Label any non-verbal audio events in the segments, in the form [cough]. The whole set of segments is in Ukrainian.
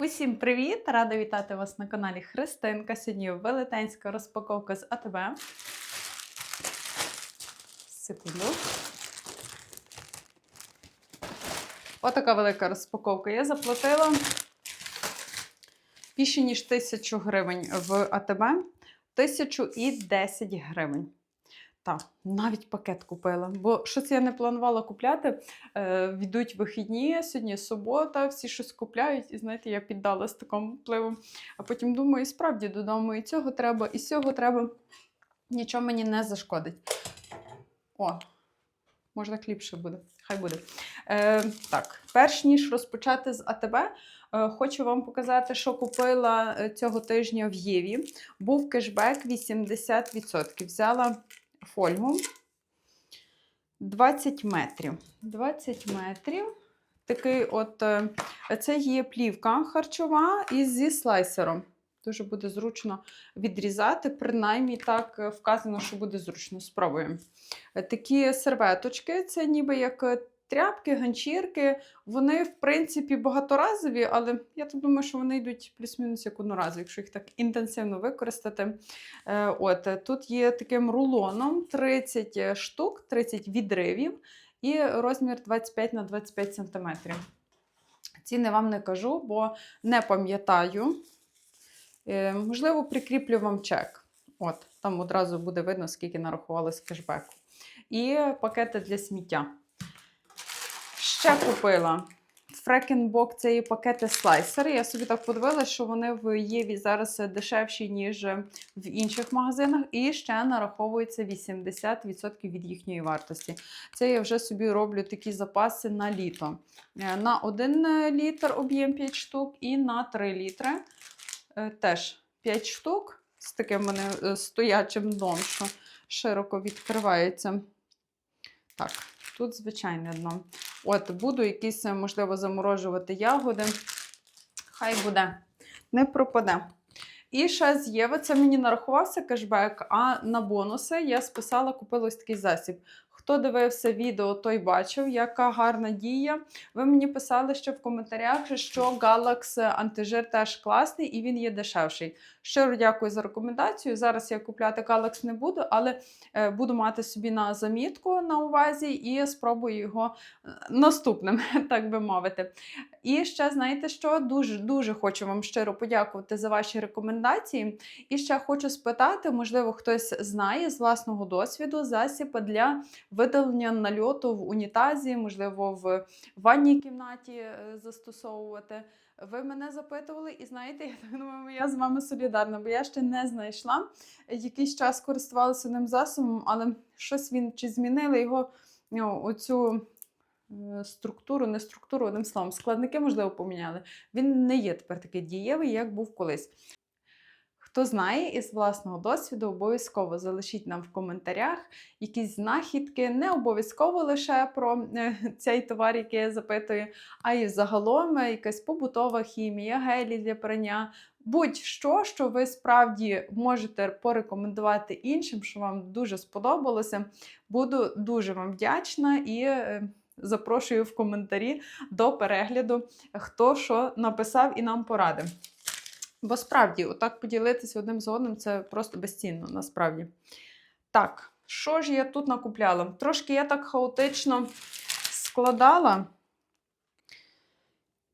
Усім привіт! Рада вітати вас на каналі Христинка. Сьогодні велетенська розпаковка з АТБ. Секунду. Отака велика розпаковка. Я заплатила більше, ніж тисячу гривень в АТБ. Тисячу і 10 гривень. Так, навіть пакет купила. Бо щось я не планувала купляти. Е, Відуть вихідні, сьогодні субота, всі щось купляють, і знаєте, я піддалась такому впливу. А потім думаю, і справді додому і цього треба, і цього треба. Нічого мені не зашкодить. О, можна кліпше буде. Хай буде. Е, так, перш ніж розпочати з АТБ, е, хочу вам показати, що купила е, цього тижня в Єві. Був кешбек 80%. Взяла фольгу 20 метрів. 20 метрів. Такий от, е, це є плівка харчова із зі слайсером. Дуже буде зручно відрізати, принаймні так е, вказано, що буде зручно. Спробуємо. Е, Такі серветочки, це ніби як тряпки, ганчірки. Вони, в принципі, багаторазові, але я так думаю, що вони йдуть плюс-мінус як одноразові, якщо їх так інтенсивно використати. Е, От, е, тут є таким рулоном 30 штук, 30 відривів і розмір 25 на 25 см. Ціни вам не кажу, бо не пам'ятаю. Е, Можливо, прикріплю вам чек. От, там одразу буде видно, скільки нарахувалось кешбеку. І пакети для сміття. Ще купила Фрекенбок це і пакети слайсери. Я собі так подивилася, що вони в Єві зараз дешевші, ніж в інших магазинах, і ще нараховується 80% від їхньої вартості. Це я вже собі роблю такі запаси на літо. Е, На 1 літр об'єм 5 штук, і на 3 літри е, теж 5 штук з таким вони е, стоячим дном, що широко відкривається. Так, тут звичайне дно. От, буду якісь, е, можливо, заморожувати ягоди. Хай буде, не пропаде. І ще з Єви, це мені нарахувався кешбек, а на бонуси я списала, купила ось такий засіб. Хто дивився відео, той бачив, яка гарна дія. Ви мені писали ще в коментарях, що Galax антижир теж класний і він є дешевший. Щиро дякую за рекомендацію. Зараз я купляти Galax не буду, але е, буду мати собі на замітку на увазі і спробую його е, наступним, [laughs] так би мовити. І ще знаєте що? Дуже дуже хочу вам щиро подякувати за ваші рекомендації. І ще хочу спитати, можливо, хтось знає з власного досвіду засіб для видалення нальоту в унітазі, можливо, в ванній кімнаті е, застосовувати. Ви мене запитували, і знаєте, [laughs] я думаю, я з вами солідарна, бо я ще не знайшла. Якийсь час користувалася ним засобом, але щось він чи змінили його ну, оцю е, структуру, не структуру, одним словом, складники, можливо, поміняли. Він не є тепер такий дієвий, як був колись. Хто знає із власного досвіду, обов'язково залишіть нам в коментарях якісь знахідки, не обов'язково лише про е, цей товар, який я запитую, а й загалом е, якась побутова хімія, гелі для прання. Будь-що, що ви справді можете порекомендувати іншим, що вам дуже сподобалося. Буду дуже вам вдячна і е, запрошую в коментарі до перегляду, хто що написав і нам порадив. Бо справді, отак поділитися одним з одним це просто безцінно, насправді. Так, що ж я тут накупляла? Трошки я так хаотично складала.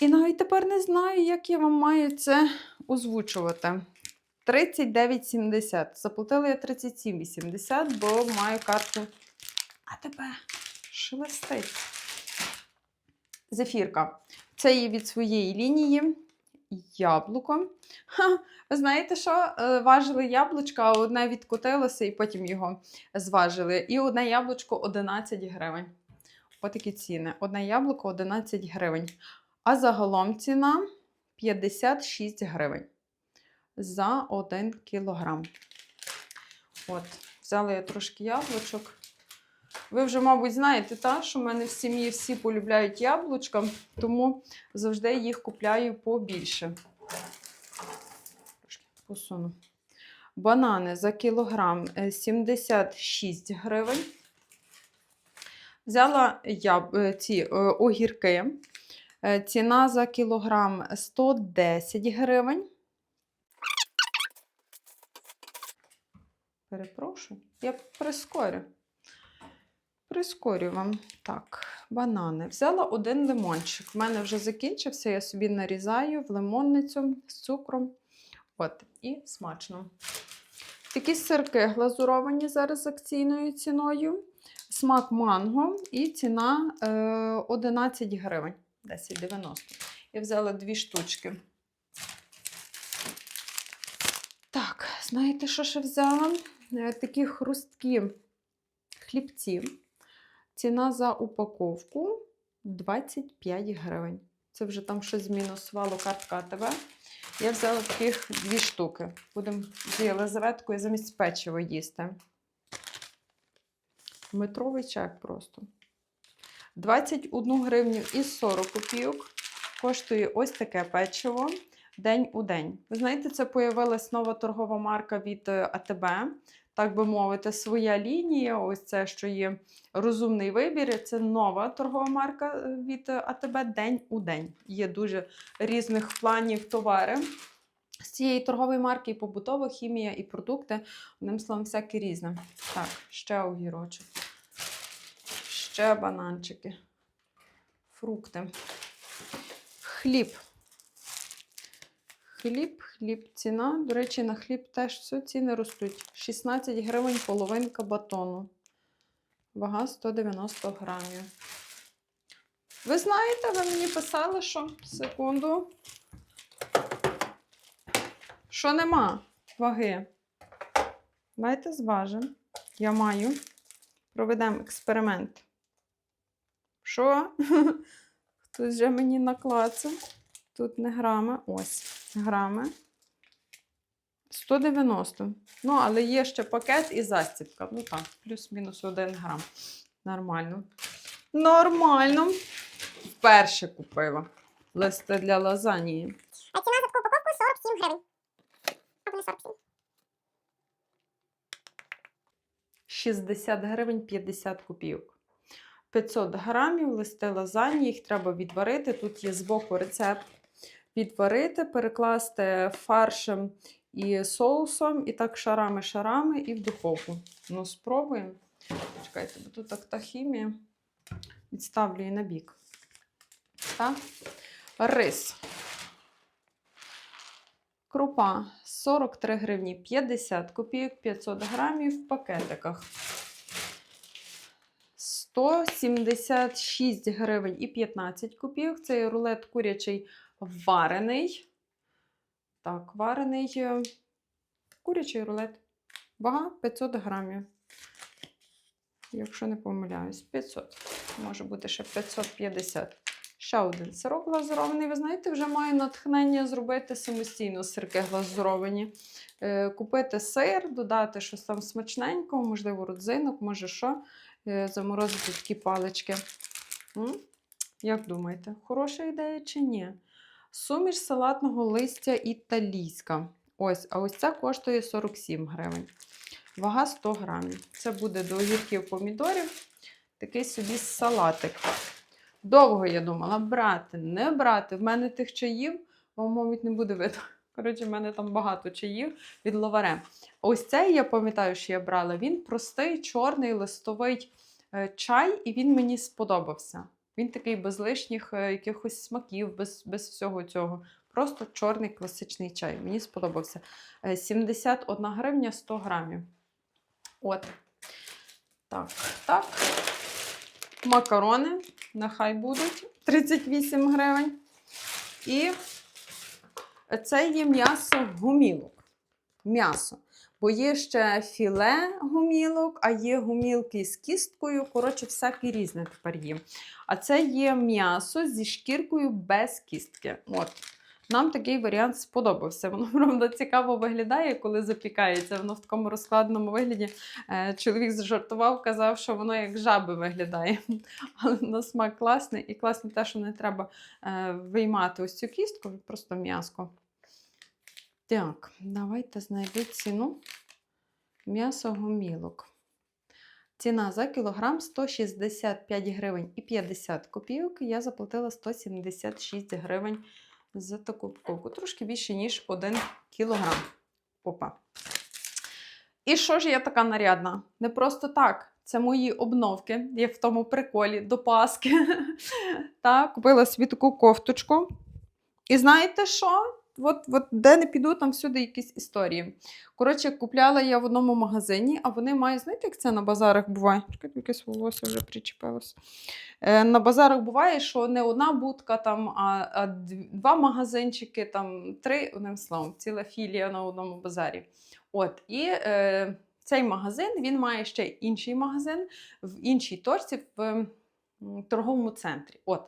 І навіть тепер не знаю, як я вам маю це озвучувати. 39,70. Заплатила я 37,80, бо маю карту. А тебе шелестить. Зефірка. Це є від своєї лінії. Яблуко. Ха, ви знаєте, що Е, важили яблучка, одне відкотилося і потім його зважили. І одне яблучко 11 гривень. Отакі ціни. Одне яблуко 11 гривень. А загалом ціна 56 гривень за 1 кілограм. От, взяла я трошки яблучок. Ви вже, мабуть, знаєте, та, що в мене в сім'ї всі полюбляють яблучка, тому завжди їх купляю побільше. Трошки посуну. Банани за кілограм е, 76 гривень. Взяла яб... е, ці е, огірки Е, Ціна за кілограм 110 гривень. Перепрошую, я прискорю. Прискорю вам. Так, банани. Взяла один лимончик. В мене вже закінчився, я собі нарізаю в лимонницю з цукром. От, і смачно. Такі сирки глазуровані зараз акційною ціною. Смак манго і ціна е, 11 гривень. 10,90. Я взяла дві штучки. Так, знаєте, що ще взяла? Е, Такі хрусткі хлібці. Ціна за упаковку 25 гривень. Це вже там щось змінусувало картка АТВ. Я взяла таких дві штуки. Будемо з Єлизаветкою замість печива їсти. Метровий чек просто. 21 гривню і 40 копійок коштує ось таке печиво день у день. Ви знаєте, це появилась нова торгова марка від е, АТБ, так би мовити, своя лінія. Ось це, що є розумний вибір. Це нова торгова марка е, від АТБ день у день. Є дуже різних планів товари. З цієї торгової марки і побутова хімія, і продукти. Одним словом, всяке різне. Так, ще огірочок. Ще бананчики. Фрукти. Хліб. Хліб, хліб, ціна. До речі, на хліб теж все ціни ростуть. 16 гривень половинка батону. Вага 190 грамів. Ви знаєте, ви мені писали, що секунду. Що нема ваги? Давайте зважимо. Я маю. Проведемо експеримент. Що? [laughs] Хтось вже мені наклацав. Тут не грами. Ось, грами. 190. Ну, але є ще пакет і застібка. Ну так, плюс-мінус 1 грам. Нормально. Нормально. Вперше купила. Листи для лазанії. А ціна за таку упаковку 47 гривень. Або не 47. 60 гривень 50 копійок. 500 грамів листи лазані, їх треба відварити. Тут є збоку рецепт. Відварити, перекласти фаршем і соусом, і так шарами-шарами, і в духовку. Ну, спробуємо. Чекайте, бо тут так та хімія. Відставлю її на бік. Так. Рис. Крупа 43 гривні 50 копійок, 500 грамів в пакетиках. 176 гривень і 15 копійок. Це рулет курячий варений. Так, варений е, курячий рулет. Вага 500 грамів. Якщо не помиляюсь, 500. Може бути ще 550. Ще один сирок глазурований. Ви знаєте, вже маю натхнення зробити самостійно сирки глазуровані. Е, купити сир, додати щось там смачненького, можливо, родзинок, може що. Е, заморозити такі палички. Як думаєте, хороша ідея чи ні? Суміш салатного листя італійська. Ось, а ось ця коштує 47 гривень. Вага 100 грамів. Це буде до огірків помідорів. Такий собі салатик. Довго я думала, брати, не брати. В мене тих чаїв, вам, мабуть, не буде видно. [laughs] Коротше, в мене там багато чаїв від лаваре. Ось цей, я пам'ятаю, що я брала. Він простий, чорний, листовий е, чай, і він мені сподобався. Він такий без лишніх е, якихось смаків, без, без всього цього. Просто чорний класичний чай. Мені сподобався. Е, 71 гривня 100 грамів. От. Так, так. Макарони, нехай будуть 38 гривень. І це є м'ясо гумілок. М'ясо. Бо є ще філе гумілок, а є гумілки з кісткою. Коротше, всяке різне тепер є. А це є м'ясо зі шкіркою без кістки. От. Нам такий варіант сподобався. Воно, [laughs] правда, цікаво виглядає, коли запікається. Воно в такому розкладеному вигляді. Е, Чоловік зжартував, казав, що воно як жаби виглядає. [laughs] Але на смак класний. І класне те, що не треба е, виймати ось цю кістку, просто м'яско. Так, давайте знайду ціну м'ясо гомілок. Ціна за кілограм 165 гривень і 50 копійок. Я заплатила 176 гривень за таку упаковку. Трошки більше, ніж 1 кілограм. Опа. І що ж я така нарядна? Не просто так. Це мої обновки, як в тому приколі до Паски. [laughs] Купила собі кофточку. І знаєте що? От, от де не піду, там всюди якісь історії. Коротше, купляла я в одному магазині, а вони мають, знаєте, як це на базарах буває? Чекайте, якесь волосся вже причепилось. Е, на базарах буває, що не одна будка, там, а, а два магазинчики, там, три, одним словом, ціла філія на одному базарі. От, і е, цей магазин він має ще інший магазин в іншій точці в торговому центрі. От.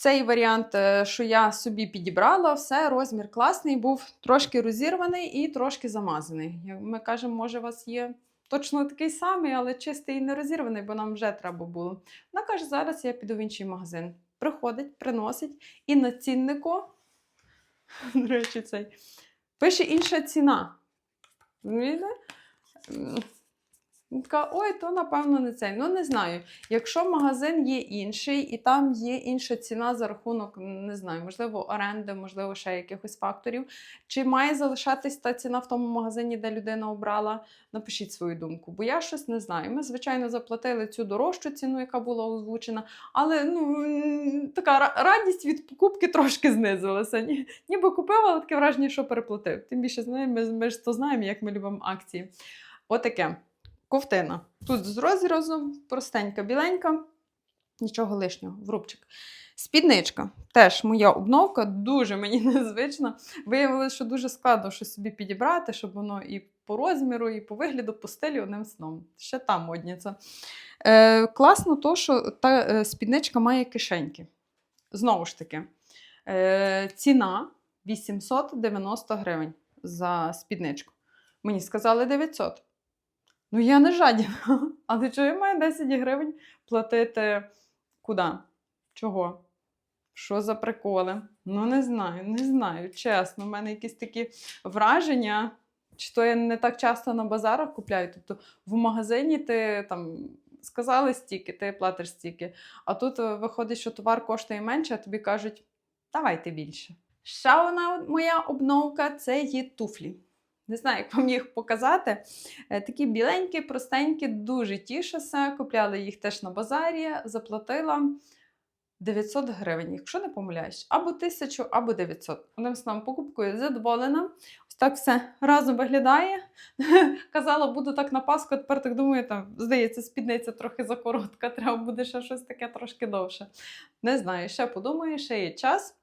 Цей варіант, е, що я собі підібрала, все, розмір класний, був трошки розірваний і трошки замазаний. Ми кажемо, може, у вас є точно такий самий, але чистий і не розірваний, бо нам вже треба було. Вона каже, зараз я піду в інший магазин. Приходить, приносить, і на ціннику, [laughs] до речі, цей, пише інша ціна. М, Така, ой, то напевно не цей. Ну не знаю. Якщо магазин є інший, і там є інша ціна за рахунок, не знаю, можливо, оренди, можливо, ще якихось факторів. Чи має залишатись та ціна в тому магазині, де людина обрала? Напишіть свою думку, бо я щось не знаю. Ми, звичайно, заплатили цю дорожчу ціну, яка була озвучена, але ну, така радість від покупки трошки знизилася. Ні- Ніби купив, але таке враження, що переплатив. Тим більше знаємо, ми, ми ж то знаємо, як ми любимо акції. Отаке. Ковтина. Тут з розрізом, простенька, біленька, нічого лишнього, в рубчик. Спідничка. Теж моя обновка, дуже мені [laughs] незвична. Виявилося, що дуже складно щось собі підібрати, щоб воно і по розміру, і по вигляду, по стилі одним сном. Ще там модніця. Е, класно то, що та е, спідничка має кишеньки. Знову ж таки, е, ціна 890 гривень за спідничку. Мені сказали 900. Ну, я не жадіна. [laughs] Але чого я маю 10 гривень платити куди? Чого? Що за приколи? Ну, не знаю, не знаю. Чесно, в мене якісь такі враження. Чи то я не так часто на базарах купляю. Тобто в магазині ти там сказали стільки, ти платиш стільки. А тут е, виходить, що товар коштує менше, а тобі кажуть, давайте більше. Ще одна моя обновка це є туфлі. Не знаю, як вам їх показати. Е, Такі біленькі, простенькі, дуже тішуся. Купляла їх теж на базарі, заплатила 900 гривень, якщо не помиляюсь, або 1000, або 900. Одним словом, покупкою задоволена. Ось так все разом виглядає. [laughs] Казала, буду так на Пасху, тепер так думаю, там, здається, спідниця трохи закоротка, [laughs] треба буде ще щось таке трошки довше. Не знаю, ще подумаю, ще є час.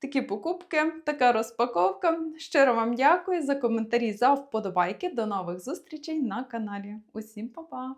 Такі покупки, така розпаковка. Щиро вам дякую за коментарі, за вподобайки. До нових зустрічей на каналі. Усім па-па!